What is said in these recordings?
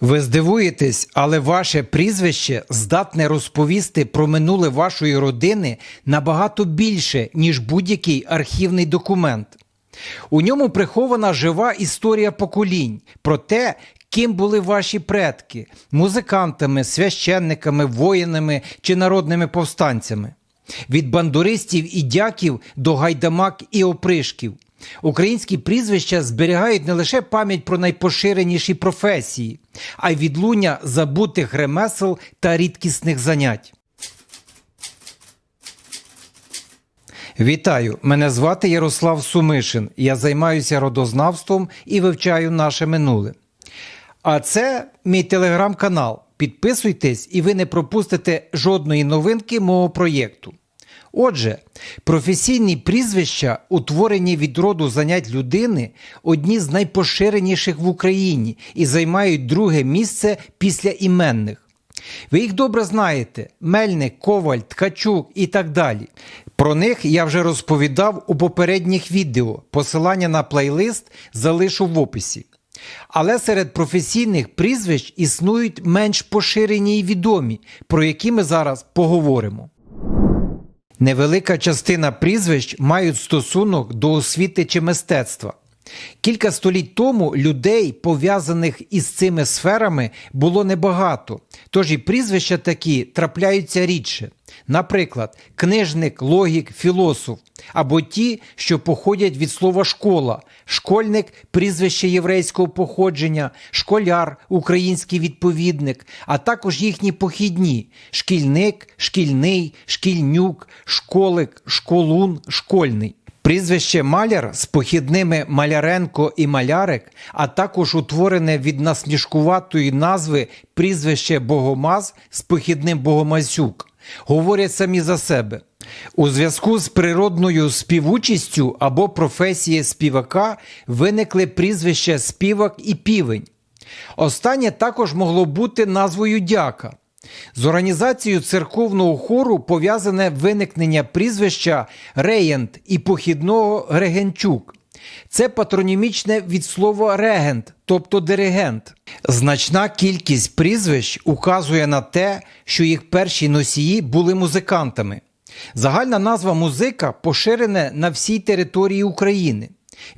Ви здивуєтесь, але ваше прізвище здатне розповісти про минуле вашої родини набагато більше, ніж будь-який архівний документ. У ньому прихована жива історія поколінь про те, ким були ваші предки музикантами, священниками, воїнами чи народними повстанцями. Від бандуристів і дяків до гайдамак і опришків. Українські прізвища зберігають не лише пам'ять про найпоширеніші професії, а й відлуння забутих ремесел та рідкісних занять. Вітаю! Мене звати Ярослав Сумишин. Я займаюся родознавством і вивчаю наше минуле. А це мій телеграм-канал. Підписуйтесь, і ви не пропустите жодної новинки мого проєкту. Отже, професійні прізвища, утворені від роду занять людини, одні з найпоширеніших в Україні і займають друге місце після іменних. Ви їх добре знаєте: Мельник, Коваль, Ткачук і так далі. Про них я вже розповідав у попередніх відео. Посилання на плейлист залишу в описі. Але серед професійних прізвищ існують менш поширені і відомі, про які ми зараз поговоримо. Невелика частина прізвищ мають стосунок до освіти чи мистецтва. Кілька століть тому людей, пов'язаних із цими сферами, було небагато, тож і прізвища такі трапляються рідше. Наприклад, книжник, логік, філософ, або ті, що походять від слова школа, школьник прізвище єврейського походження, школяр, український відповідник, а також їхні похідні шкільник, шкільний, шкільнюк, школик, школун, школьний. Прізвище Маляр з похідними Маляренко і Малярик, а також утворене від насмішкуватої назви прізвище Богомаз з похідним Богомазюк, говорять самі за себе. У зв'язку з природною співучістю або професією співака виникли прізвища співак і півень. Останнє також могло бути назвою дяка. З організацією церковного хору пов'язане виникнення прізвища Реєнт і похідного Регенчук. Це патронімічне від слова регент, тобто диригент. Значна кількість прізвищ указує на те, що їх перші носії були музикантами. Загальна назва музика поширена на всій території України.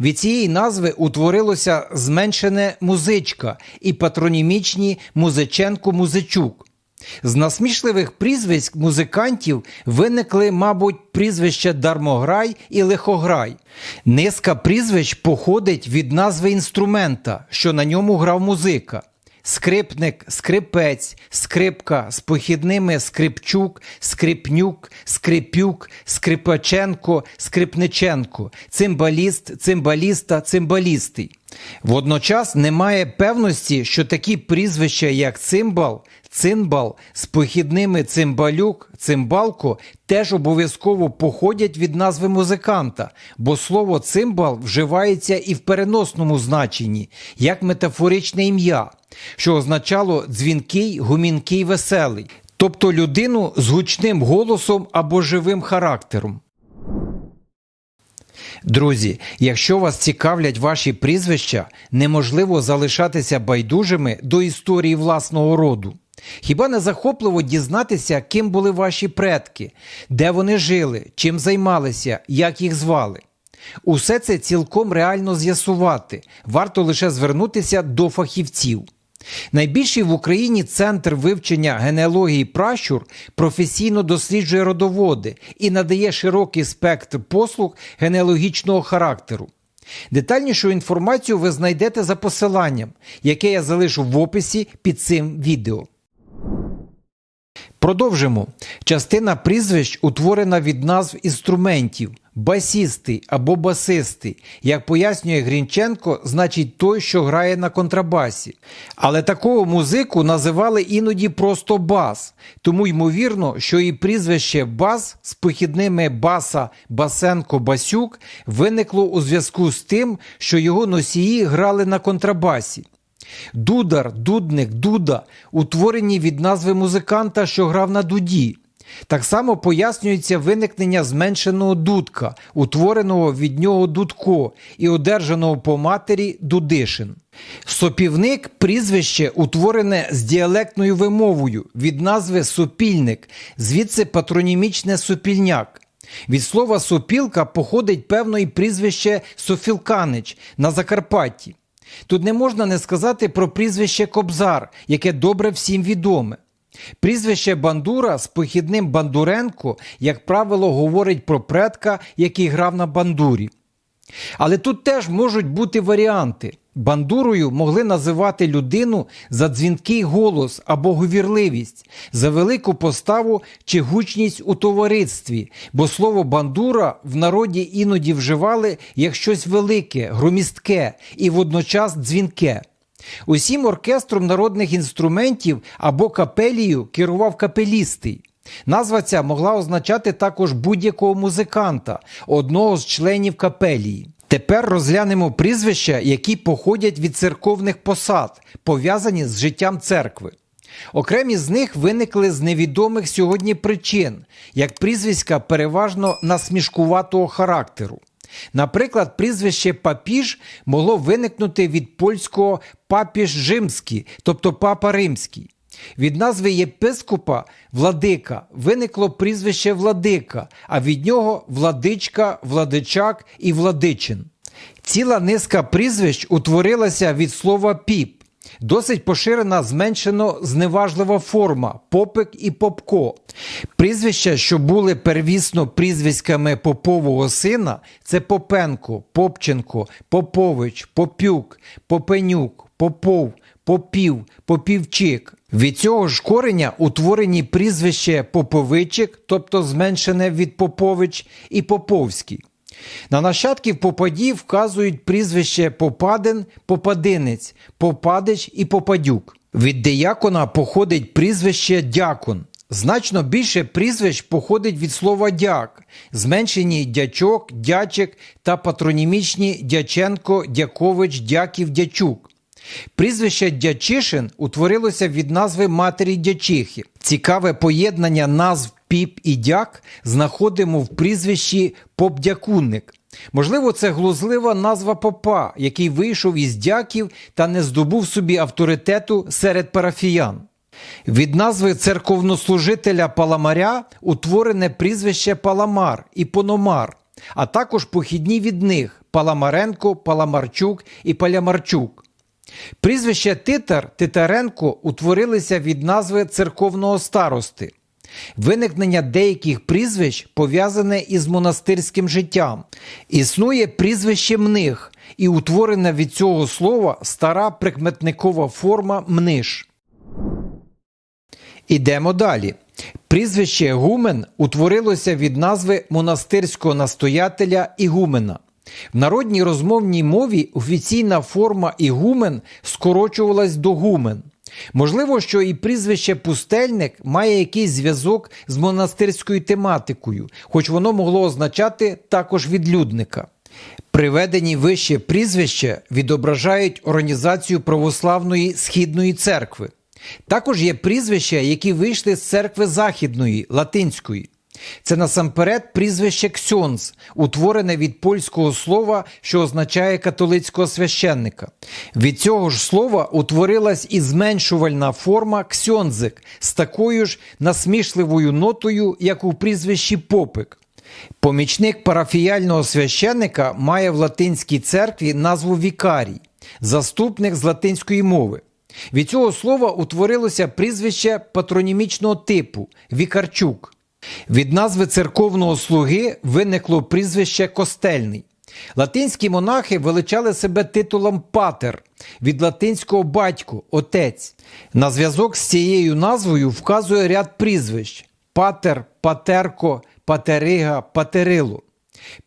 Від цієї назви утворилося зменшене музичка і патронімічні Музиченко-Музичук. З насмішливих прізвиськ музикантів виникли, мабуть, прізвища Дармограй і Лихограй. Низка прізвищ походить від назви інструмента, що на ньому грав музика. Скрипник, скрипець, скрипка з похідними скрипчук, скрипнюк, скрипюк, скрипаченко, скрипниченко, цимбаліст, цимбаліста, цимбалістий. Водночас немає певності, що такі прізвища, як цимбал, цинбал з похідними цимбалюк, цимбалко теж обов'язково походять від назви музиканта, бо слово цимбал вживається і в переносному значенні, як метафоричне ім'я, що означало дзвінкий, гумінкий, веселий, тобто людину з гучним голосом або живим характером. Друзі, якщо вас цікавлять ваші прізвища, неможливо залишатися байдужими до історії власного роду. Хіба не захопливо дізнатися, ким були ваші предки, де вони жили, чим займалися, як їх звали? Усе це цілком реально з'ясувати, варто лише звернутися до фахівців. Найбільший в Україні центр вивчення генеалогії пращур професійно досліджує родоводи і надає широкий спектр послуг генеалогічного характеру. Детальнішу інформацію ви знайдете за посиланням, яке я залишу в описі під цим відео. Продовжимо. Частина прізвищ утворена від назв інструментів басісти або басисти. Як пояснює Грінченко, значить той, що грає на контрабасі. Але такого музику називали іноді просто бас, тому ймовірно, що і прізвище бас з похідними баса, басенко, басюк виникло у зв'язку з тим, що його носії грали на контрабасі. Дудар, дудник, дуда утворені від назви музиканта, що грав на дуді. Так само пояснюється виникнення зменшеного дудка, утвореного від нього дудко і одержаного по матері дудишин. Сопівник прізвище утворене з діалектною вимовою від назви сопільник, звідси патронімічне сопільняк. Від слова сопілка походить певно і прізвище Софілканич на Закарпатті. Тут не можна не сказати про прізвище Кобзар, яке добре всім відоме. Прізвище Бандура з похідним Бандуренко, як правило, говорить про предка, який грав на бандурі. Але тут теж можуть бути варіанти. Бандурою могли називати людину за дзвінкий голос або говірливість, за велику поставу чи гучність у товаристві, бо слово бандура в народі іноді вживали як щось велике, громістке і водночас дзвінке. Усім оркестром народних інструментів або капелією керував капелістий. Назва ця могла означати також будь-якого музиканта, одного з членів капелії. Тепер розглянемо прізвища, які походять від церковних посад, пов'язані з життям церкви. Окремі з них виникли з невідомих сьогодні причин, як прізвиська переважно насмішкуватого характеру. Наприклад, прізвище папіж могло виникнути від польського папіж римський, тобто папа римський. Від назви єпископа владика виникло прізвище владика, а від нього владичка, владичак і владичин. Ціла низка прізвищ утворилася від слова піп. Досить поширена зменшено зневажлива форма попик і попко. Прізвища, що були первісно прізвиськами попового сина, це Попенко, Попченко, Попович, Попюк, Попенюк, Попов, Попів, Попівчик. Від цього ж кореня утворені прізвище Поповичик, тобто зменшене від Попович, і Поповський. На нащадків попадів вказують прізвище Попадин, Попадинець, Попадич і Попадюк. Від диякона походить прізвище Дякон. Значно більше прізвищ походить від слова дяк, зменшені дячок, дячик та патронімічні Дяченко, Дякович, Дяків, Дячук. Прізвище Дячишин утворилося від назви матері Дячихи. Цікаве поєднання назв піп і дяк знаходимо в прізвищі Попдякунник. Можливо, це глузлива назва попа, який вийшов із дяків та не здобув собі авторитету серед парафіян. Від назви церковнослужителя Паламаря утворене прізвище Паламар і Пономар, а також похідні від них Паламаренко, Паламарчук і Палямарчук. Прізвище Титар Титаренко утворилися від назви церковного старости. Виникнення деяких прізвищ пов'язане із монастирським життям. Існує прізвище мних і утворена від цього слова стара прикметникова форма мниш. Ідемо далі. Прізвище Гумен утворилося від назви монастирського настоятеля Ігумена. В народній розмовній мові офіційна форма Ігумен скорочувалась до гумен. Можливо, що і прізвище пустельник має якийсь зв'язок з монастирською тематикою, хоч воно могло означати також відлюдника. Приведені вище прізвища відображають організацію православної східної церкви. Також є прізвища, які вийшли з церкви західної, латинської. Це насамперед прізвище Ксьонз, утворене від польського слова, що означає католицького священника. Від цього ж слова утворилась і зменшувальна форма ксьонзик з такою ж насмішливою нотою, як у прізвищі Попик. Помічник парафіяльного священника має в латинській церкві назву вікарій, заступник з латинської мови. Від цього слова утворилося прізвище патронімічного типу Вікарчук. Від назви церковного слуги виникло прізвище Костельний. Латинські монахи величали себе титулом патер від латинського батько, отець. На зв'язок з цією назвою вказує ряд прізвищ: патер, патерко, патерига, патерило.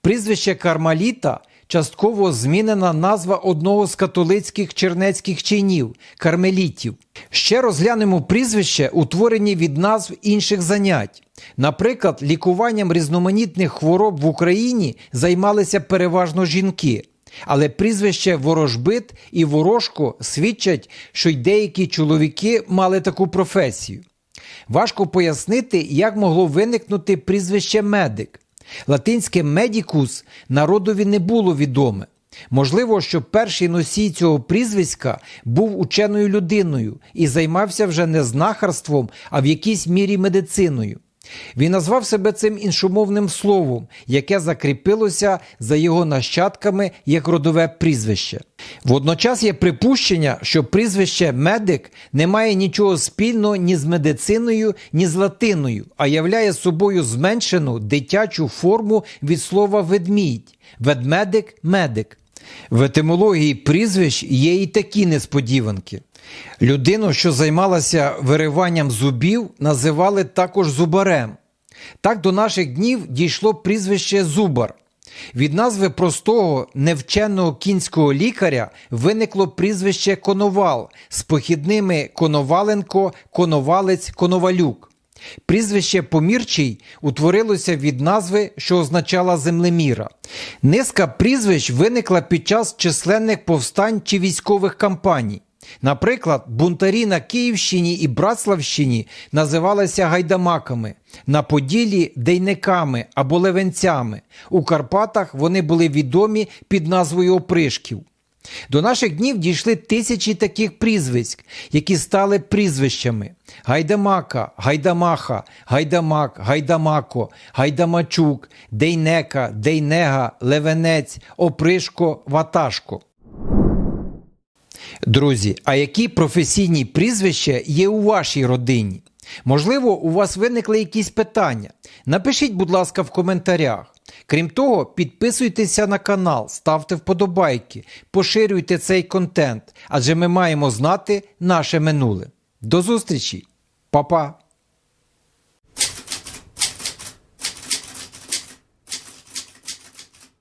Прізвище Кармаліта частково змінена назва одного з католицьких чернецьких чинів кармелітів. Ще розглянемо прізвище, утворені від назв інших занять. Наприклад, лікуванням різноманітних хвороб в Україні займалися переважно жінки. Але прізвище Ворожбит і Ворожко свідчать, що й деякі чоловіки мали таку професію. Важко пояснити, як могло виникнути прізвище медик. Латинське медікус народові не було відоме. Можливо, що перший носій цього прізвиська був ученою людиною і займався вже не знахарством, а в якійсь мірі медициною. Він назвав себе цим іншомовним словом, яке закріпилося за його нащадками як родове прізвище. Водночас є припущення, що прізвище медик не має нічого спільного ні з медициною, ні з латиною, а являє собою зменшену дитячу форму від слова ведмідь ведмедик медик. В етимології прізвищ є і такі несподіванки. Людину, що займалася вириванням зубів, називали також зубарем. Так до наших днів дійшло прізвище Зубар. Від назви простого невченого кінського лікаря виникло прізвище Коновал з похідними Коноваленко, Коновалець, Коновалюк. Прізвище Помірчий утворилося від назви, що означала землеміра. Низка прізвищ виникла під час численних повстань чи військових кампаній. Наприклад, бунтарі на Київщині і Братславщині називалися гайдамаками, на Поділі дейниками або левенцями. У Карпатах вони були відомі під назвою опришків. До наших днів дійшли тисячі таких прізвиськ, які стали прізвищами: Гайдамака, Гайдамаха, Гайдамак, Гайдамако, Гайдамачук, Дейнека, Дейнега, Левенець, Опришко, Ваташко. Друзі, а які професійні прізвища є у вашій родині? Можливо, у вас виникли якісь питання? Напишіть, будь ласка, в коментарях. Крім того, підписуйтеся на канал, ставте вподобайки, поширюйте цей контент, адже ми маємо знати наше минуле. До зустрічі, Па-па!